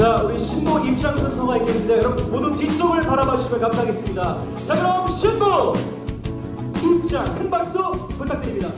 자, 우리 신부 입장 순서가 있겠는데 여러분 모두 뒤쪽을 바라봐 주시면 감사하겠습니다. 자, 그럼 신부 입장 큰 박수 부탁드립니다.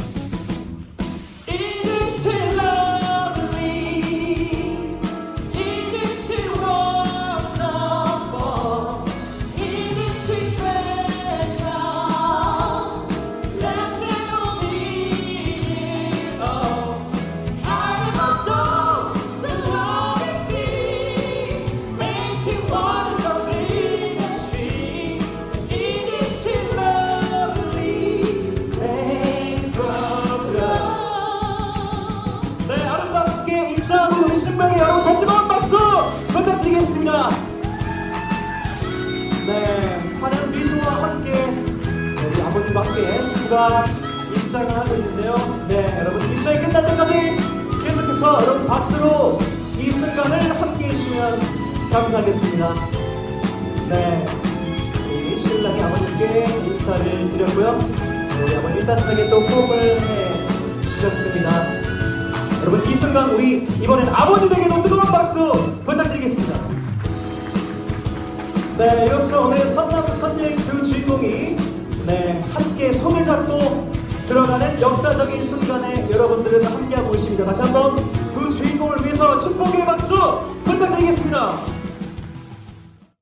네, 환한 미소와 함께 우리 아버님과 함께 신부가 입장을 하고 있는데요. 네, 여러분 입장이 끝날 때까지 계속해서 여러분 박수로 이 순간을 함께 해주시면 감사하겠습니다. 네, 우리 신랑이 아버님께 인사를 드렸고요. 우리 아버님 따뜻하게 또 호흡을 해 주셨습니다. 여러분 이 순간 우리 이번엔 아버님에게도 뜨거운 박수 부탁드리겠습니다. 네, 이로써 오늘 선남 선녀의 두 주인공이 네 함께 손을 잡고 들어가는 역사적인 순간에 여러분들은 함께하고 계십니다. 다시 한번 두 주인공을 위해서 축복의 박수 부탁드리겠습니다.